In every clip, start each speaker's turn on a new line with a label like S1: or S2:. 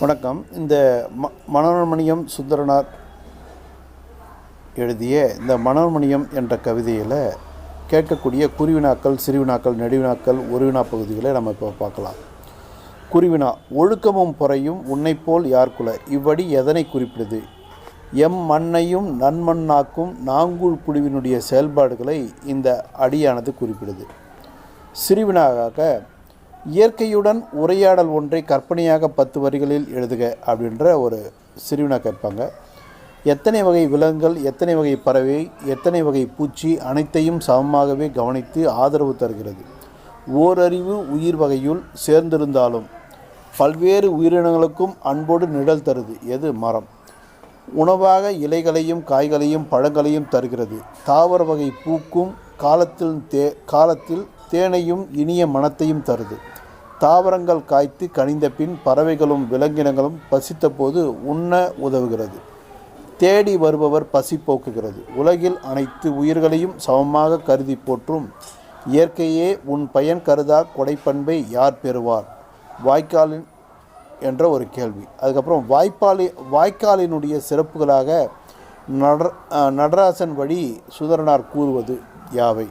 S1: வணக்கம். இந்த ம மனோன்மணியம் சுந்தரனார் எழுதிய இந்த மனோன்மணியம் என்ற கவிதையில் கேட்கக்கூடிய குருவினாக்கள் சிறுவினாக்கள் நெடுவினாக்கள் ஒருவினா பகுதிகளை நம்ம இப்போ பார்க்கலாம். குருவினா ஒழுக்கமும் பொறையும் உன்னைப்போல் யார்குல இவ்வடி எதனை குறிப்பிடுது? எம் மண்ணையும் நன்மண்ணாக்கும் நாங்கூழ் புழுவினுடைய செயல்பாடுகளை இந்த அடியானது குறிப்பிடுது. சிறுவினாக இயற்கையுடன் உரையாடல் ஒன்றை கற்பனையாக பத்து வரிகளில் எழுதுக அப்படின்ற ஒரு சிறுவினா கேட்பாங்க. எத்தனை வகை விலங்குகள் எத்தனை வகை பறவை எத்தனை வகை பூச்சி அனைத்தையும் சமமாகவே கவனித்து ஆதரவு தருகிறது. ஓரறிவு உயிர் வகையுள் சேர்ந்திருந்தாலும் பல்வேறு உயிரினங்களுக்கும் அன்போடு நிழல் தருது. எது? மரம். உணவாக இலைகளையும் காய்களையும் பழங்களையும் தருகிறது. தாவர வகை பூக்கும் காலத்தில் தே காலத்தில் தேனையும் இனிய மனத்தையும் தருது. தாவரங்கள் காய்த்து கனிந்த பின் பறவைகளும் விலங்கினங்களும் பசித்தபோது உண்ண உதவுகிறது. தேடி வருபவர் பசி போக்குகிறது. உலகில் அனைத்து உயிர்களையும் சமமாக கருதி போற்றும் இயற்கையே உன் பயன் கருதா கொடைப்பண்பை யார் பெறுவார்? வாய்க்காலின் என்ற ஒரு கேள்வி. அதுக்கப்புறம் வாய்ப்பாளி வாய்க்காலினுடைய சிறப்புகளாக நட நடராசன் வழி சுதரனார் கூறுவது யாவை?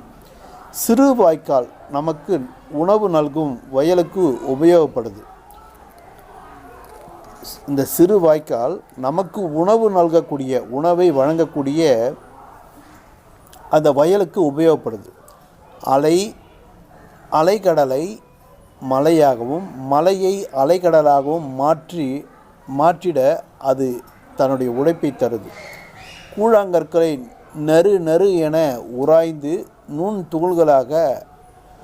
S1: சிறு வாய்க்கால் நமக்கு உணவு நல்கும் வயலுக்கு உபயோகப்படுது. இந்த சிறு வாய்க்கால் நமக்கு உணவு நல்கக்கூடிய உணவை வழங்கக்கூடிய அந்த வயலுக்கு உபயோகப்படுது. அலை அலைக்கடலை மலையாகவும் மலையை அலைக்கடலாகவும் மாற்றி மாற்றிட அது தன்னுடைய உழைப்பை தருது. கூழாங்கற்களை நறு நறு என உராய்ந்து நுண் துகள்களாக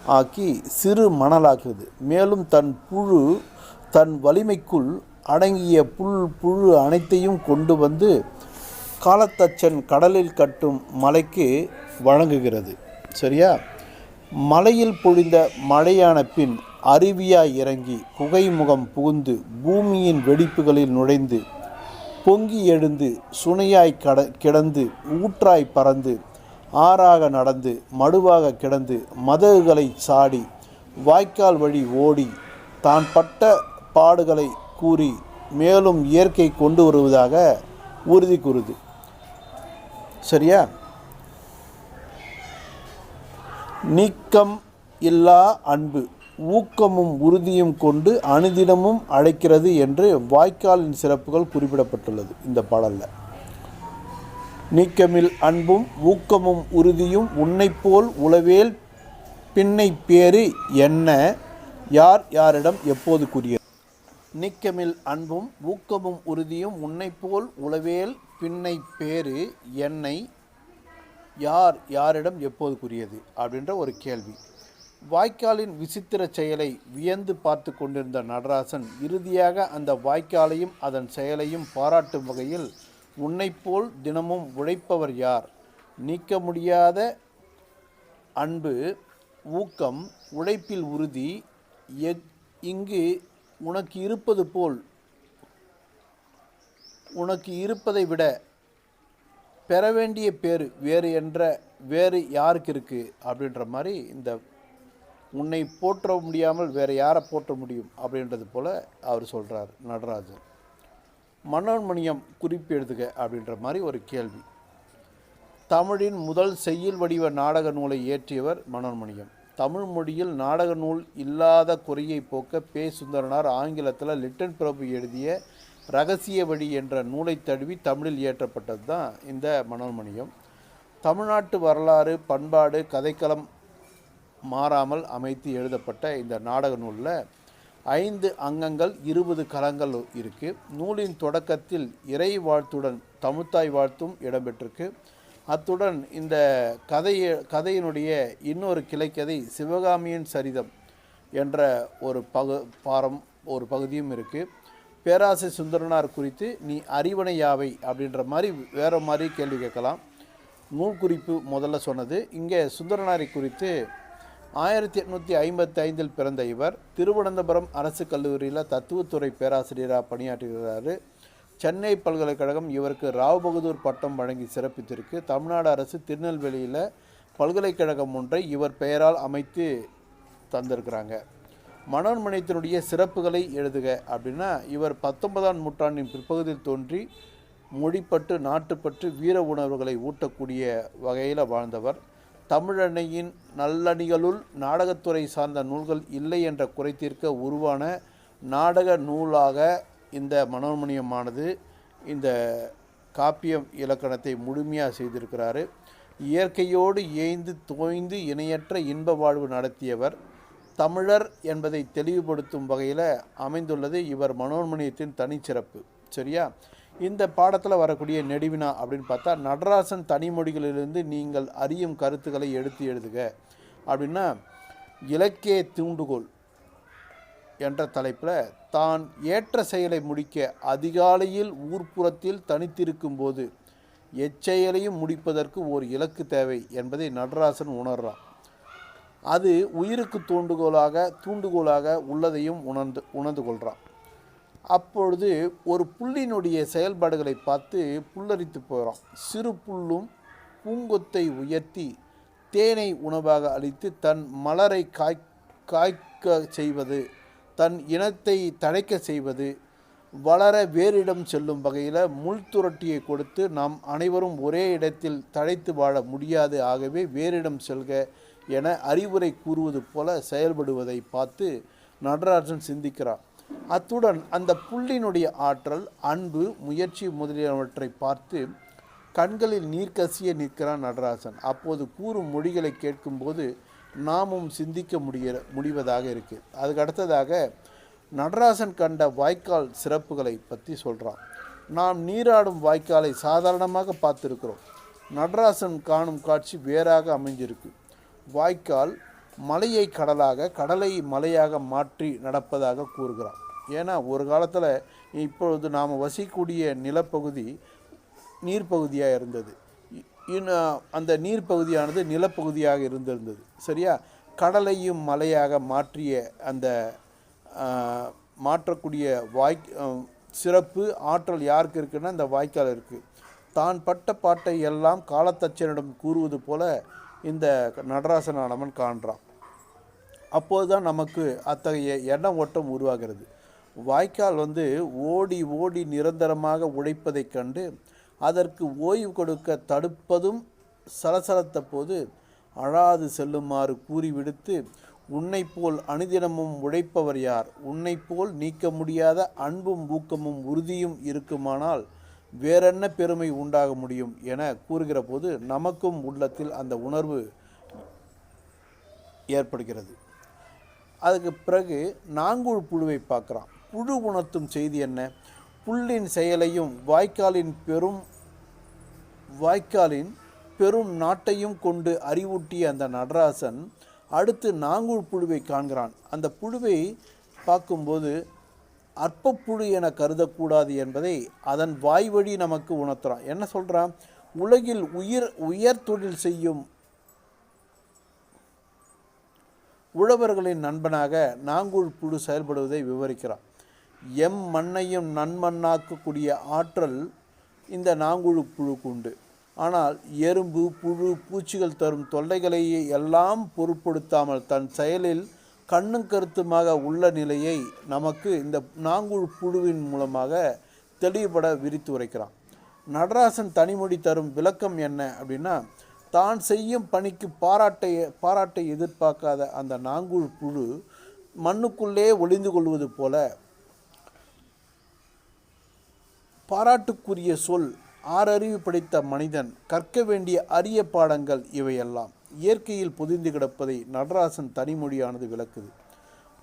S1: ஆக்கி சிறு மணலாக்குது மேலும் தன் புழு தன் வலிமைக்குள் அடங்கிய புல் புழு அனைத்தையும் கொண்டு வந்து காலத்தச்சன் கடலில் கட்டும் மலைக்கு வழங்குகிறது. சரியா? மலையில் பொழிந்த மழையான பின் அருவியாய் இறங்கி குகைமுகம் புகுந்து பூமியின் வெடிப்புகளில் நுழைந்து பொங்கி எழுந்து சுனையாய் கட கிடந்து ஊற்றாய் பறந்து ஆறாக நடந்து மடுவாக கிடந்து மதகுகளை சாடி வாய்க்கால் வழி ஓடி தான் பட்ட பாடுகளை கூறி மேலும் இயற்கை கொண்டு வருவதாக உறுதி கூறுது. சரியா? நீக்கம் இல்லா அன்பு ஊக்கமும் உறுதியும் கொண்டு அனுதினமும் அழைக்கிறது என்று வாய்க்காலின் சிறப்புகள் குறிப்பிடப்பட்டுள்ளது இந்த பாடலில். நீக்கமில் அன்பும் ஊக்கமும் உறுதியும் உன்னைப்போல் உளவேல் பின்னை பேறு என்ன? யார் யாரிடம் எப்போது கூறிய நீக்கமில் அன்பும் ஊக்கமும் உறுதியும் உன்னைப் போல் உளவேல் பின்னை பேறு என்னை யார் யாரிடம் எப்போது கூறியது? அப்படின்ற ஒரு கேள்வி. வாய்க்காலின் விசித்திர செயலை வியந்து பார்த்து கொண்டிருந்த நடராசன் இறுதியாக அந்த வாய்க்காலையும் அதன் செயலையும் பாராட்டும் வகையில் உன்னைப்போல் தினமும் உழைப்பவர் யார்? நீக்க முடியாத அன்பு ஊக்கம் உழைப்பில் உறுதி எக் இங்கு உனக்கு இருப்பது போல் உனக்கு இருப்பதை விட பெற வேண்டிய பேர் வேறு என்ற வேறு யாருக்கு இருக்குது அப்படின்ற மாதிரி இந்த உன்னை போற்ற முடியாமல் வேறு யாரை போற்ற முடியும்? அப்படின்றது போல் அவர் சொல்கிறார் நடராஜர். மனோன்மணியம் குறிப்பு எழுதுக அப்படின்ற மாதிரி ஒரு கேள்வி. தமிழின் முதல் செய்யுள் வடிவ நாடக நூலை இயற்றியவர் மனோன்மணியம். தமிழ் மொழியில் நாடக நூல் இல்லாத குறையை போக்க பே. சுந்தரனார் ஆங்கிலத்தில் லிட்டன் பிரபு எழுதிய ரகசிய வழி என்ற நூலை தழுவி தமிழில் இயற்றப்பட்டது தான் இந்த மனோன்மணியம். தமிழ்நாட்டு வரலாறு பண்பாடு கதைக்களம் மாறாமல் அமைத்து எழுதப்பட்ட இந்த நாடக நூலில் ஐந்து அங்கங்கள் இருபது கலங்கள் இருக்குது நூலின் தொடக்கத்தில் இறை வாழ்த்துடன் தமிழ்த்தாய் வாழ்த்தும் இடம்பெற்றிருக்கு. அத்துடன் இந்த கதையை கதையினுடைய இன்னொரு கிளைக்கதை சிவகாமியின் சரிதம் என்ற ஒரு பகு பாரம் ஒரு பகுதியும் இருக்குது பேராசை சுந்தரனார் குறித்து நீ அறிவனை யாவை அப்படின்ற மாதிரி வேறு மாதிரி கேள்வி கேட்கலாம். நூல் குறிப்பு முதல்ல சொன்னது. இங்கே சுந்தரனாரை குறித்து ஆயிரத்தி எட்நூற்றி ஐம்பத்தி ஐந்தில் பிறந்த இவர் திருவனந்தபுரம் அரசு கல்லூரியில் தத்துவத்துறை பேராசிரியராக பணியாற்றுகிறார். சென்னை பல்கலைக்கழகம் இவருக்கு ராவ் பகதூர் பட்டம் வழங்கி சிறப்பித்திருக்கு. தமிழ்நாடு அரசு திருநெல்வேலியில் பல்கலைக்கழகம் ஒன்றை இவர் பெயரால் அமைத்து தந்திருக்கிறாங்க. மனோன்மணியத்தினுடைய சிறப்புகளை எழுதுக அப்படின்னா இவர் பத்தொன்பதாம் நூற்றாண்டின் பிற்பகுதியில் தோன்றி மொழிப்பட்டு நாட்டுப்பற்று வீர உணர்வுகளை ஊட்டக்கூடிய வகையில் வாழ்ந்தவர். தமிழணையின் நல்லணிகளுள் நாடகத்துறை சார்ந்த நூல்கள் இல்லை என்ற குறை தீர்க்க உருவான நாடக நூலாக இந்த மனோன்மணியமானது இந்த காப்பியம் இலக்கணத்தை முழுமையாக செய்திருக்கிறாரு. இயற்கையோடு ஏய்ந்து தோய்ந்து இணையற்ற இன்ப வாழ்வு நடத்தியவர் தமிழர் என்பதை தெளிவுபடுத்தும் வகையில் அமைந்துள்ளது இவர் மனோன்மணியத்தின் தனிச்சிறப்பு. சரியா? இந்த பாடத்தில் வரக்கூடிய நெடுவினா அப்படின்னு பார்த்தா நடராசன் தனிமொழிகளிலிருந்து நீங்கள் அறியும் கருத்துக்களை எடுத்து எழுதுக. அப்படின்னா இலக்கிய தூண்டுகோல் என்ற தலைப்பில் தான் ஏற்ற செயலை முடிக்க அதிகாலையில் ஊர்ப்புறத்தில் தனித்திருக்கும் போது எச்செயலையும் முடிப்பதற்கு ஒரு இலக்கு தேவை என்பதை நடராசன் உணர்றான். அது உயிருக்கு தூண்டுகோலாக தூண்டுகோலாக உள்ளதையும் உணர்ந்து உணர்ந்து கொள்கிறான் அப்பொழுது ஒரு புல்லினுடைய செயல்பாடுகளை பார்த்து புல்லரித்து போகிறான் சிறு புல்லும் பூங்கொத்தை உயர்த்தி தேனை உணவாக அளித்து தன் மலரை காய் காய்க்க செய்வது தன் இனத்தை தழைக்க செய்வது வளர வேறிடம் செல்லும் வகையில் முள் துரட்டியை கொடுத்து நாம் அனைவரும் ஒரே இடத்தில் தழைத்து வாழ முடியாது ஆகவே வேறிடம் செல்க என அறிவுரை கூறுவது போல செயல்படுவதை பார்த்து நடராஜன் சிந்திக்கிறார் அத்துடன் அந்த புள்ளினுடைய ஆற்றல் அன்பு முயற்சி முதலியவற்றை பார்த்து கண்களில் நீர் கசிய நிற்கிறான் நடராசன். அப்போது கூறும் மொழிகளை கேட்கும்போது நாமும் சிந்திக்க முடிய முடிவதாக இருக்குது அதுக்கு அடுத்ததாக நடராசன் கண்ட வாய்க்கால் சிறப்புகளை பற்றி சொல்கிறான் நாம் நீராடும் வாய்க்காலை சாதாரணமாக பார்த்துருக்கிறோம். நடராசன் காணும் காட்சி வேறாக அமைஞ்சிருக்கு. வாய்க்கால் மலையை கடலாக கடலை மலையாக மாற்றி நடப்பதாக கூறுகிறான். ஏன்னா ஒரு காலத்தில் இப்பொழுது நாம் வசிக்கக்கூடிய நிலப்பகுதி நீர்ப்பகுதியாக இருந்தது. இன்னும் அந்த நீர்ப்பகுதியானது நிலப்பகுதியாக இருந்திருந்தது. சரியா? கடலையும் மலையாக மாற்றிய அந்த மாற்றக்கூடிய வாய் சிறப்பு ஆற்றல் யாருக்கு இருக்குன்னா இந்த வாய்க்கால் இருக்குது தான் பட்ட பாட்டை எல்லாம் காலத்தச்சனிடம் கூறுவது போல இந்த நடராசனானவன் காண்றான். அப்போது தான் நமக்கு அத்தகைய எண்ண ஓட்டம் உருவாகிறது. வாய்க்கால் வந்து ஓடி ஓடி நிரந்தரமாக உழைப்பதைக் கண்டு அதற்கு ஓய்வு கொடுக்க தடுப்பதும் சலசலத்த போது அழாது செல்லுமாறு கூறிவிடுத்து உன்னை உன்னைப் போல் அனுதினமும் உழைப்பவர் யார்? உன்னைப் போல் நீக்க முடியாத அன்பும் ஊக்கமும் உறுதியும் இருக்குமானால் வேறென்ன பெருமை உண்டாக முடியும்? என கூறுகிற போது நமக்கும் உள்ளத்தில் அந்த உணர்வு ஏற்படுகிறது. அதுக்கு பிறகு நாங்கூழ் புழுவை பார்க்குறான் புழு உணர்த்தும் செய்தி என்ன? புல்லின் செயலையும் வாய்க்காலின் பெரும் வாய்க்காலின் பெரும் நாட்டையும் கொண்டு அறிவூட்டிய அந்த நடராசன் அடுத்து நாங்கூழ் புழுவை காண்கிறான். அந்த புழுவை பார்க்கும்போது அற்ப புழு என கருதக்கூடாது என்பதை அதன் வாய் வழி நமக்கு உணர்த்துறான். என்ன சொல்கிறான் உலகில் உயிர் உயர் தொழில் செய்யும் உழவர்களின் நண்பனாக நாங்கூழ் புழு செயல்படுவதை விவரிக்கிறான். எம் மண்ணையும் நன்மண்ணாக்கக்கூடிய ஆற்றல் இந்த நாங்குழு புழுக்கு உண்டு. ஆனால் எறும்பு புழு பூச்சிகள் தரும் தொல்லைகளை எல்லாம் பொருட்படுத்தாமல் தன் செயலில் கண்ணும் கருத்துமாக உள்ள நிலையை நமக்கு இந்த நாங்குழு புழுவின் மூலமாக தெளிவுபட விரித்து உரைக்கிறான். நடராசன் தனிமொழி தரும் விளக்கம் என்ன அப்படின்னா தான் செய்யும் பணிக்கு பாராட்டை பாராட்டை எதிர்பார்க்காத அந்த நாங்குழ் புழு மண்ணுக்குள்ளே ஒளிந்து கொள்வது போல பாராட்டுக்குரிய சொல் ஆறறிவு படைத்த மனிதன் கற்க வேண்டிய அரிய பாடங்கள் இவையெல்லாம். இயற்கையில் புதிந்து கிடப்பதை நடராசன் தனிமொழியானது விளக்குது.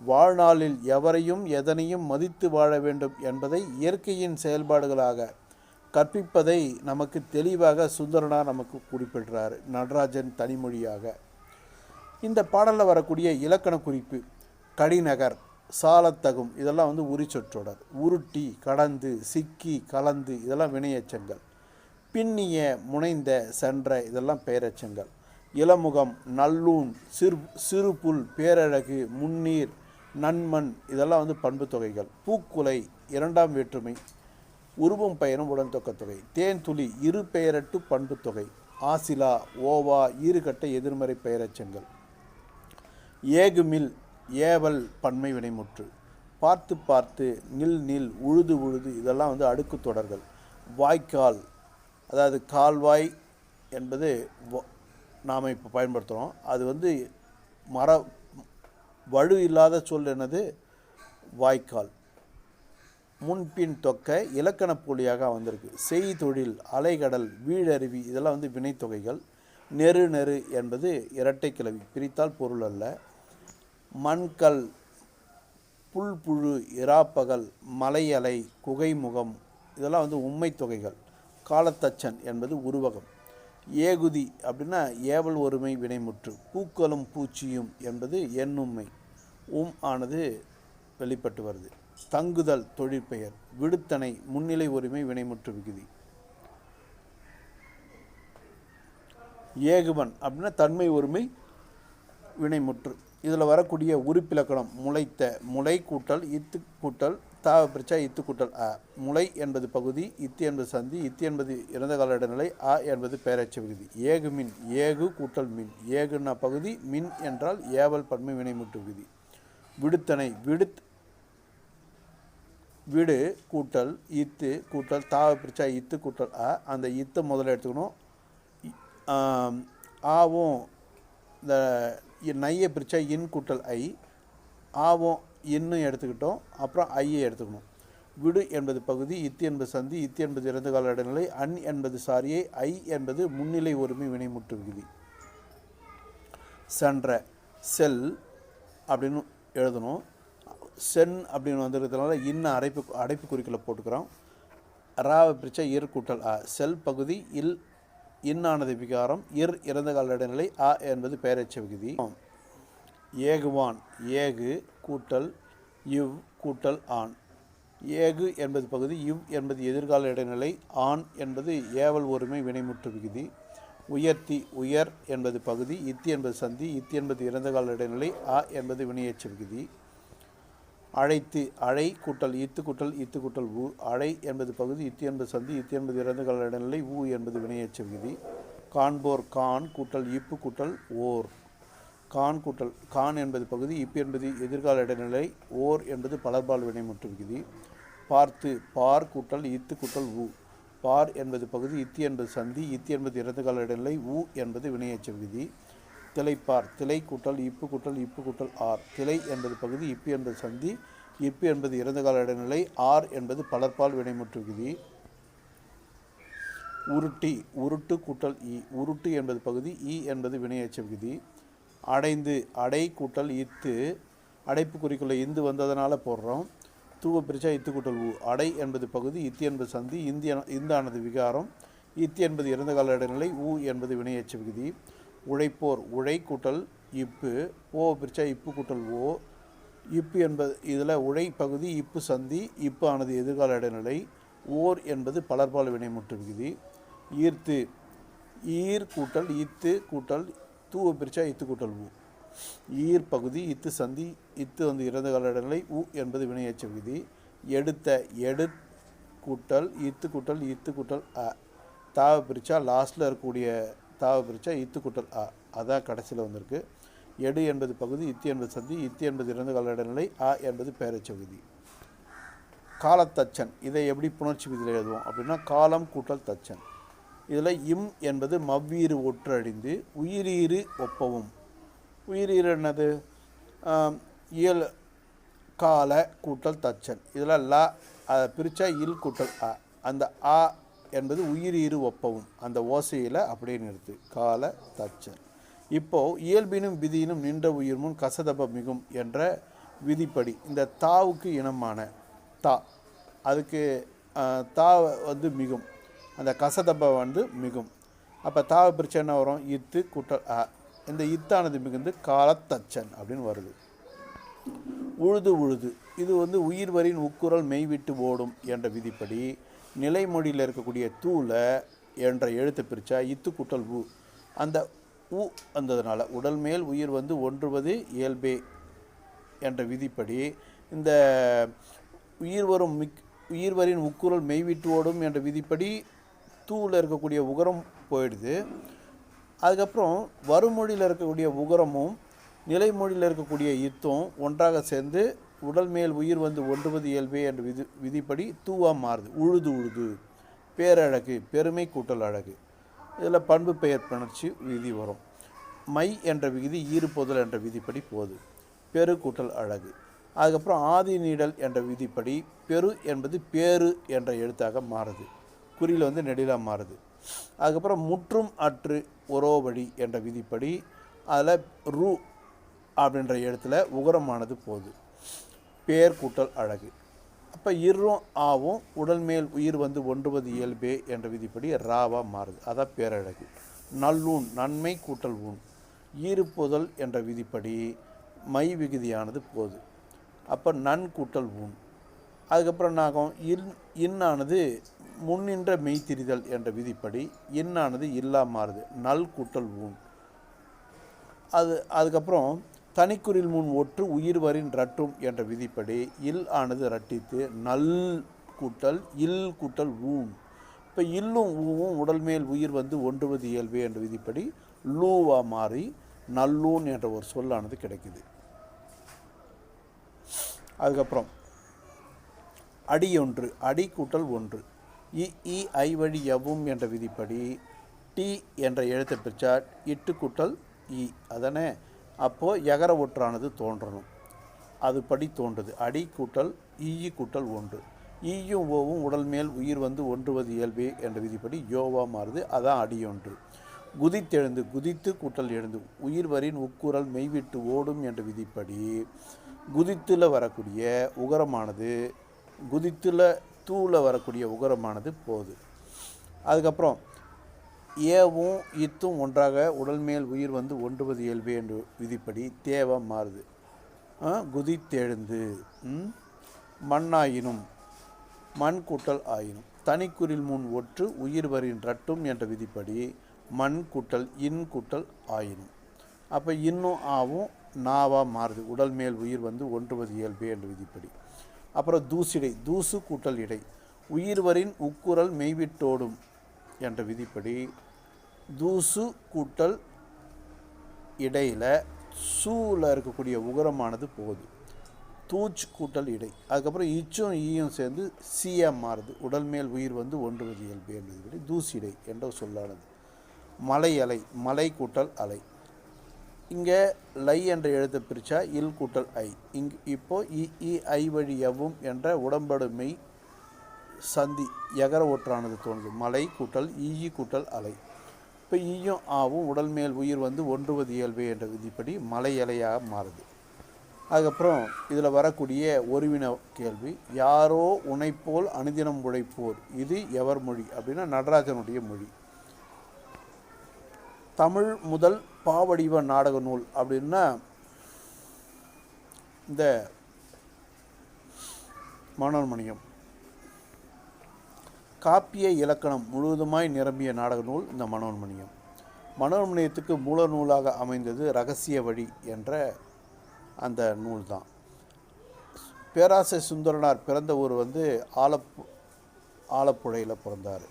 S1: வாழ்நாளில் எவரையும் எதனையும் மதித்து வாழ வேண்டும் என்பதை இயற்கையின் செயல்பாடுகளாக கற்பிப்பதை நமக்கு தெளிவாக சுந்தரனார் நமக்கு குறிப்பிடுறார் நடராஜன் தனிமொழியாக. இந்த பாடலில் வரக்கூடிய இலக்கண குறிப்பு கடிநகர். சாலத்தகும். இதெல்லாம் வந்து உரிச்சொற்றொடர் உருட்டி கடந்து சிக்கி கலந்து இதெல்லாம் வினையச்சங்கள். பின்னிய முனைந்த சென்ற இதெல்லாம் பெயரச்சங்கள் இளமுகம் நல்லூன் சிறு சிறுபுல் பேரழகு முன்னீர் நன்மண் இதெல்லாம் வந்து பண்பு தொகைகள். பூக்குலை இரண்டாம் வேற்றுமை உருவம் பெயரும் உடன் தொகை. தேன் துளி இரு பெயரட்டு பண்பு தொகை. ஆசிலா ஓவா ஈறுகட்ட எதிர்மறை பெயரச்சங்கள். ஏகுமில் ஏவல் பன்மை வினைமுற்று. பார்த்து பார்த்து நில் நில் உழுது உழுது இதெல்லாம் வந்து அடுக்கு தொடர்கள். வாய்க்கால் அதாவது கால்வாய் என்பது நாம் இப்போ பயன்படுத்துகிறோம் அது வந்து மர வலு இல்லாத சொல் என்னது? வாய்க்கால். முன்பின் தொக்க இலக்கண போலியாக வந்திருக்கு. செய் தொழில் அலைகடல் வீழருவி இதெல்லாம் வந்து வினைத்தொகைகள். நெரு நெரு என்பது இரட்டை கிளவி பிரித்தால் பொருள் அல்ல. மண்கல் புல் புழு இராப்பகல் மலையலை குகைமுகம் இதெல்லாம் வந்து உண்மை தொகைகள். காலத்தச்சன் என்பது உருவகம். ஏகுதி அப்படின்னா ஏவல் ஒருமை வினைமுற்று பூக்களும் பூச்சியும் என்பது எண்ணுண்மை உம் ஆனது வெளிப்பட்டு வருது. தங்குதல் தொழிற்பெயர் விடுத்தனை முன்னிலை உரிமை வினைமுற்று விகுதி. ஏகுவன் அப்படின்னா தன்மை ஒருமை வினைமுற்று. இதில் வரக்கூடிய உறுப்பிலக்கணம் முளைத்த முளை கூட்டல் இத்து கூட்டல் தாவ பிரிச்சா இத்து கூட்டல் அ. முளை என்பது பகுதி இத்து என்பது சந்தி இத்து என்பது இறந்த கால இடைநிலை அ என்பது பேரச்ச விகுதி. ஏகு மின் ஏகு கூட்டல் மின். ஏகுன்னா பகுதி மின் என்றால் ஏவல் பன்மை வினைமுட்டு விகுதி. விடுத்தனை விடுத் விடு கூட்டல் இத்து கூட்டல் தாவ பிரிச்சா இத்து கூட்டல் அ. அந்த இத்தை முதல்ல எடுத்துக்கணும். ஆவும் இந்த நையை பிரித்தா இன் கூட்டல் ஐ ஆவோம் இன்னும் எடுத்துக்கிட்டோம் அப்புறம் ஐயை எடுத்துக்கணும். விடு என்பது பகுதி இத்து என்பது சந்தி இத்து என்பது இறந்த கால இடைநிலை அன் என்பது சாரியை ஐ என்பது முன்னிலை ஒருமை வினைமுற்று விகுதி. சென்ற செல் அப்படின்னு எழுதணும். சென் அப்படின்னு வந்திருக்கிறதுனால இன்னும் அடைப்பு அடைப்பு குறிக்கல போட்டுக்கிறோம். ராவை பிரிச்சா இர் கூட்டல் அ செல் பகுதி இல் இன்னானது விகாரம் இர் இறந்த கால இடைநிலை அ என்பது பெயரெச்ச விகுதி. ஏகுவான் ஏகு கூட்டல் இவ் கூட்டல் ஆண். ஏகு என்பது பகுதி இவ் என்பது எதிர்கால இடைநிலை ஆண் என்பது ஏவல் ஒருமை வினைமுற்று விகுதி. உயர்த்தி உயர் என்பது பகுதி இத்தி என்பது சந்தி இத்தி என்பது இறந்த கால இடைநிலை அ என்பது வினையேற்ற விகுதி. அழைத்து அழை கூட்டல் இத்து கூட்டல் இத்து கூட்டல் ஊ அழை என்பது பகுதி இத்து என்பது சந்தி இத்து என்பது இறந்து கால இடைநிலை ஊ என்பது வினையேச்ச விகுதி காண்போர் கான் கூட்டல் இப்பு கூட்டல் ஓர். கான் கூட்டல் கான் என்பது பகுதி இப்பு என்பது எதிர்கால இடைநிலை ஓர் என்பது பலர்பால் வினைமுற்று விகுதி பார்த்து பார் கூட்டல் இத்து கூட்டல் ஊ. பார் என்பது பகுதி இத்தி என்பது சந்தி இத்தி என்பது இறந்து கால இடைநிலை ஊ என்பது வினையேச்ச விகுதி திளைப்பார் திளை கூட்டல் இப்பு கூட்டல் இப்பு கூட்டல் ஆர். திளை என்பது பகுதி இப்பு என்பது சந்தி இப்பு என்பது இறந்த கால இடைநிலை ஆர் என்பது பலர்பால் வினைமுற்று விகுதி உருட்டி உருட்டு கூட்டல் இ உருட்டு என்பது பகுதி இ என்பது வினையச்ச விகுதி அடைந்து அடை கூட்டல் இத்து அடைப்பு குறிக்குள்ள இந்து வந்ததனால போடுறோம். தூவ பிரிச்சா இத்து கூட்டல் ஊ அடை என்பது பகுதி இத்தி என்பது சந்தி இந்திய இந்தானது விகாரம் இத்தி என்பது இறந்த கால இடைநிலை ஊ என்பது வினையச்ச விகுதி உழைப்போர் உழை கூட்டல் இப்பு ஓ பிரிச்சா இப்பு கூட்டல் ஓ இப்பு என்பது இதில் உழை பகுதி இப்பு சந்தி இப்பு ஆனது எதிர்கால இடைநிலை ஓர் என்பது பலர்பால் வினைமுற்று விகுதி ஈர்த்து ஈர் கூட்டல் இத்து கூட்டல் தூவ பிரிச்சா இத்து கூட்டல் ஊ. ஈர் பகுதி இத்து சந்தி இத்து வந்து இறந்த கால இடைநிலை உ என்பது வினையேச்ச விகுதி எடுத்த எடு கூட்டல் இத்து கூட்டல் இத்து கூட்டல் அ. தாவ பிரிச்சா லாஸ்ட்டில் இருக்கக்கூடிய தாவ பிரித்தா இத்து குட்டல் அ. அதான் கடைசியில் வந்திருக்கு. எடு என்பது பகுதி இத்தி என்பது சந்தி இத்தி என்பது இறந்த கால இடைநிலை அ என்பது பேரச்ச விகுதி காலத்தச்சன் இதை எப்படி புணர்ச்சி விதியில் எழுதுவோம்? அப்படின்னா காலம் கூட்டல் தச்சன். இதில் இம் என்பது மவ்வீறு ஒற்றழிந்து உயிரீறு ஒப்பவும். உயிரீறு என்னது? இயல் கால கூட்டல் தச்சன். இதில் ல அதை பிரித்தா இல் கூட்டல் அ. அந்த ஆ என்பது உயிரீறு ஒப்பவும். அந்த ஓசையில் அப்படியே நிறுத்து. கால தச்சன் இப்போது இயல்பினும் விதியினும் நின்ற உயிர் முன் கசதப மிகும் என்ற விதிப்படி இந்த தாவுக்கு இனமான தா. அதுக்கு தா வந்து மிகும். அந்த கசதப வந்து மிகும். அப்போ தாவை பிரிச்சா என்ன வரும்? இத்து குட்டல் அ. இந்த இத்தானது மிகுந்து காலத்தச்சன் அப்படின்னு வருது. உழுது உழுது. இது வந்து உயிர்வரின் உக்குரல் மெய்விட்டு ஓடும் என்ற விதிப்படி நிலைமொழியில் இருக்கக்கூடிய தூளை என்ற எழுத்து பிரித்தா இத்து குட்டல் உ. அந்த உ வந்ததுனால உடல் மேல் உயிர் வந்து ஒன்றுவது இயல்பே என்ற விதிப்படி இந்த உயிர் வரும் மிக் உயிர்வரின் உக்குரல் மெய்விட்டு ஓடும் என்ற விதிப்படி தூவில் இருக்கக்கூடிய உகரம் போயிடுது. அதுக்கப்புறம் வறுமொழியில் இருக்கக்கூடிய உகரமும் நிலைமொழியில் இருக்கக்கூடிய இத்தும் ஒன்றாக சேர்ந்து உடல் மேல் உயிர் வந்து ஒன்றுவது இயல்பே என்ற விதி விதிப்படி தூவா மாறுது. உழுது உழுது. பேரழகு பெருமை கூட்டல் அழகு. இதில் பண்பு பெயர் புணர்ச்சி விதி வரும். மை என்ற விகுதி ஈறுபோதல் என்ற விதிப்படி போகுது. பெரு கூட்டல் அழகு. அதுக்கப்புறம் ஆதி நீடல் என்ற விதிப்படி பெரு என்பது பேரு என்ற எழுத்தாக மாறுது. குறியில் வந்து நெடிலாக மாறுது. அதுக்கப்புறம் முற்றும் அற்று ஒரோவழி என்ற விதிப்படி அதில் ரூ அப்படின்ற எழுத்தில் உகரமானது போகுது. பேர் கூட்டல் அழகு. அப்போ இரும் ஆவும் உடல் மேல் உயிர் வந்து ஒன்றுவது இயல்பே என்ற விதிப்படி ராவாக மாறுது. அதான் பேரழகு. நல்லூன் நன்மை கூட்டல் ஊன் ஈறுப்புதல் என்ற விதிப்படி மை விகுதியானது போது. அப்போ நன் கூட்டல் ஊன் அதுக்கப்புறம் நாகம் இன் இன்னானது முன்னின்ற மெய்த்திரிதல் என்ற விதிப்படி இன்னானது இல்லா மாறுது. நல் கூட்டல் ஊன் அது அதுக்கப்புறம் தனிக்குறில் முன் ஒற்று உயிர் வரின் ரட்டும் என்ற விதிப்படி இல் ஆனது ரட்டித்து நல் கூட்டல் இல் கூட்டல் ஊன் இப்போ இல்லும் ஊவும் உடல் மேல் உயிர் வந்து ஒன்றுவது இயல்பு என்ற விதிப்படி லூவா மாறி நல்லூன் என்ற ஒரு சொல்லானது கிடைக்குது. அதுக்கப்புறம் அடி ஒன்று அடி கூட்டல் ஒன்று. இ இ ஐ வழி எவ்வும் என்ற விதிப்படி டி என்ற எழுத்தை பிரிச்சா இட்டு கூட்டல் இ. அதானே அப்போது எகர ஒற்றானது தோன்றணும். அதுபடி தோன்றுது. அடி கூட்டல் ஈயி கூட்டல் ஒன்று. ஈயும் ஓவும் உடல் மேல் உயிர் வந்து ஒன்றுவது இயல்பே என்ற விதிப்படி யோவா மாறுது. அதான் அடி ஒன்று. குதித்தெழுந்து குதித்து கூட்டல் எழுந்து உயிர் வரின் உக்குரல் மெய்விட்டு ஓடும் என்ற விதிப்படி குதித்துல வரக்கூடிய உகரமானது குதித்துல தூள வரக்கூடிய உகரமானது போகுது. அதுக்கப்புறம் ஏவும் இத்தும் ஒன்றாக உடல் மேல் உயிர் வந்து ஒன்றுவது இயல்பு என்று விதிப்படி தேவம் மாறுது. குதித்தெழுந்து. மண்ணாயினும் மண் கூட்டல் ஆயினும். தனிக்குறில் முன் ஒற்று உயிர் வரின் ரட்டும் என்ற விதிப்படி மண் கூட்டல் இன் கூட்டல் ஆயினும். அப்போ இன்னும் ஆவும் நாவாக மாறுது. உடல் மேல் உயிர் வந்து ஒன்றுவது இயல்பு என்ற விதிப்படி. அப்புறம் தூசிடை தூசு கூட்டல் இடை உயிர்வரின் உக்குரல் மெய்விட்டோடும் என்ற விதிப்படி தூசு கூட்டல் இடையில் சூவில் இருக்கக்கூடிய உகரமானது போகுது. தூச் கூட்டல் இடை. அதுக்கப்புறம் இச்சும் ஈயும் சேர்ந்து சியா மாறுது. உடல் மேல் உயிர் வந்து ஒன்றுவது இயல்பு என்பதுபடி தூசிடை என்ற சொல்லானது. மலை அலை மலை கூட்டல் அலை. இங்கே லை என்ற எழுத்தை பிரித்தா இல் கூட்டல் ஐ. இங் இப்போது இ இ ஐ வழி எவ்வும் என்ற உடம்படுமை சந்தி எகர ஒற்றானது தோணுது மலை கூட்டல் ஈயி கூட்டல் அலை. இப்போ ஈயும் ஆவும் உடல் மேல் உயிர் வந்து ஒன்றுவது இயல்பு என்ற விதிப்படி மலை அலையாக மாறுது. அதுக்கப்புறம் இதில் வரக்கூடிய ஒருவின கேள்வி யாரோ உனைப்போல் அனுதினம் உழைப்போர் இது எவர் மொழி? அப்படின்னா நடராஜனுடைய மொழி. தமிழ் முதல் பாவடிவ நாடக நூல் அப்படின்னா இந்த மனோன்மணியம். காப்பிய இலக்கணம் முழுவதுமாய் நிரம்பிய நாடக நூல் இந்த மனோன்மணியம். மனோன்மணியத்துக்கு மூல நூலாக அமைந்தது ரகசிய வழி என்ற அந்த நூல் தான் பேராசை சுந்தரனார் பிறந்த ஊர் வந்து ஆலப்பு ஆலப்புழையில் பிறந்தார்.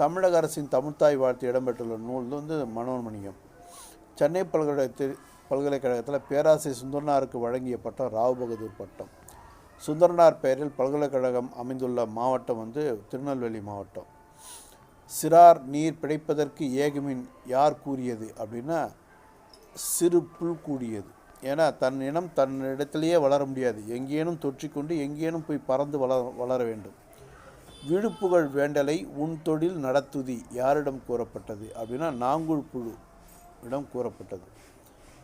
S1: தமிழக அரசின் தமிழ்த்தாய் வாழ்த்து இடம்பெற்றுள்ள நூல் வந்து மனோன்மணியம். சென்னை பல்கலைக்கழகத்தில் பல்கலைக்கழகத்தில் பேராசை சுந்தரனாருக்கு வழங்கிய பட்டம் ராவ் பகதூர் பட்டம். சுந்தரனார் பெயரில் பல்கலைக்கழகம் அமைந்துள்ள மாவட்டம் வந்து திருநெல்வேலி மாவட்டம். சிறார் நீர் பிடைப்பதற்கு ஏகமின் யார் கூறியது அப்படின்னா சிறு புல் கூடியது. ஏன்னா தன் இனம் தன் இடத்திலேயே வளர முடியாது. எங்கேனும் தொற்றிக்கொண்டு எங்கேனும் போய் பறந்து வளர வளர வேண்டும். விழுப்புகழ் வேண்டலை உன் தொழில் நடத்துதி யாரிடம் கூறப்பட்டது? அப்படின்னா நாங்குள் புழு இடம் கூறப்பட்டது.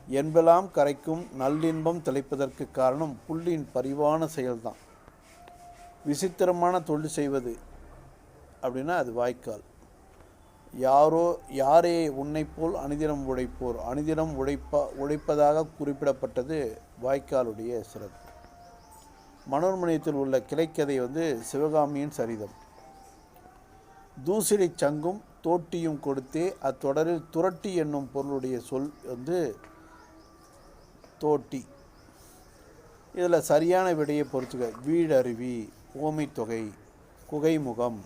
S1: என்பெல்லாம் கரைக்கும் நல்லின்பம் திளைப்பதற்கு காரணம் புள்ளியின் பரிவான செயல்தான். விசித்திரமான தொழில் செய்வது அப்படின்னா அது வாய்க்கால். யாரோ யாரே உன்னைப் போல் அனிதினம் உழைப்போர் அனிதினம் உழைப்பா உழைப்பதாக குறிப்பிடப்பட்டது வாய்க்காலுடைய சிறப்பு. மனோர்மணியத்தில் உள்ள கிளைக்கதை வந்து சிவகாமியின் சரிதம். தூசிடை சங்கும் தோட்டியும் கொடுத்தே அத்தொடரில் துரட்டி என்னும் பொருளுடைய சொல் வந்து தோட்டி. இதில் சரியான விடையை பொறுத்துக்க வீடருவி ஓமைத்தொகை குகைமுகம்.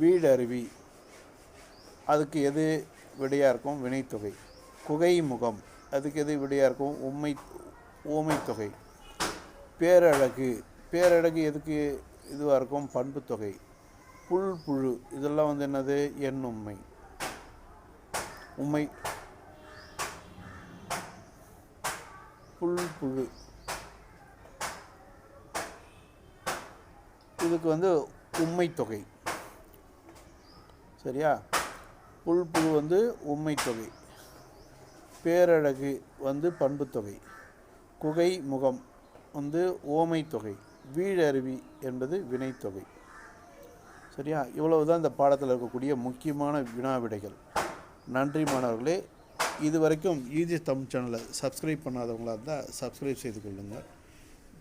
S1: வீடருவி. அதுக்கு எது விடையாக இருக்கும்? வினைத்தொகை குகை முகம் அதுக்கு எது விடையாக இருக்கும்? உண்மை ஓமைத்தொகை பேரழகு. பேரழகு எதுக்கு இதுவாக இருக்கும் பண்புத்தொகை புல் புழு இதெல்லாம் வந்து என்னது? எண் உண்மை. உண்மை. புல் புழு. இதுக்கு வந்து உண்மை தொகை. சரியா? புல் புழு வந்து உண்மை தொகை. பேரழகு வந்து பண்புத்தொகை குகை முகம் வந்து ஓமை தொகை. வீழருவி என்பது வினைத்தொகை. சரியா? இவ்வளவு தான் இந்த பாடத்தில் இருக்கக்கூடிய முக்கியமான வினா விடைகள் நன்றி மாணவர்களே. இது வரைக்கும் ஈஜி தமிழ் சேனலை சப்ஸ்கிரைப் பண்ணாதவங்களாக இருந்தால் சப்ஸ்கிரைப் செய்து கொள்ளுங்கள்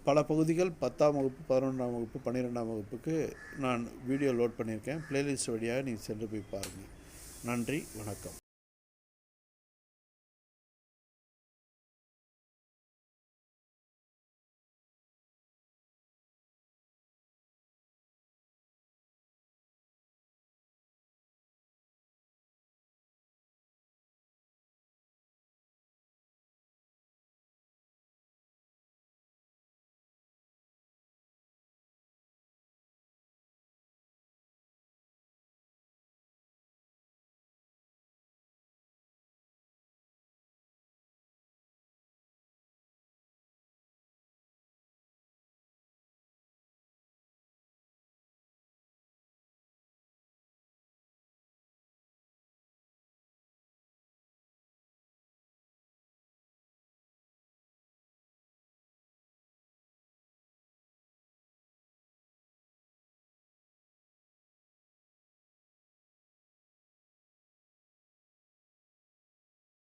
S1: பல பகுதிகள் பத்தாம் வகுப்பு பதினொன்றாம் வகுப்பு பன்னிரெண்டாம் வகுப்புக்கு நான் வீடியோ லோட் பண்ணியிருக்கேன். பிளேலிஸ்ட் வழியாக நீங்கள் சென்று போய் பாருங்கள் நன்றி வணக்கம்.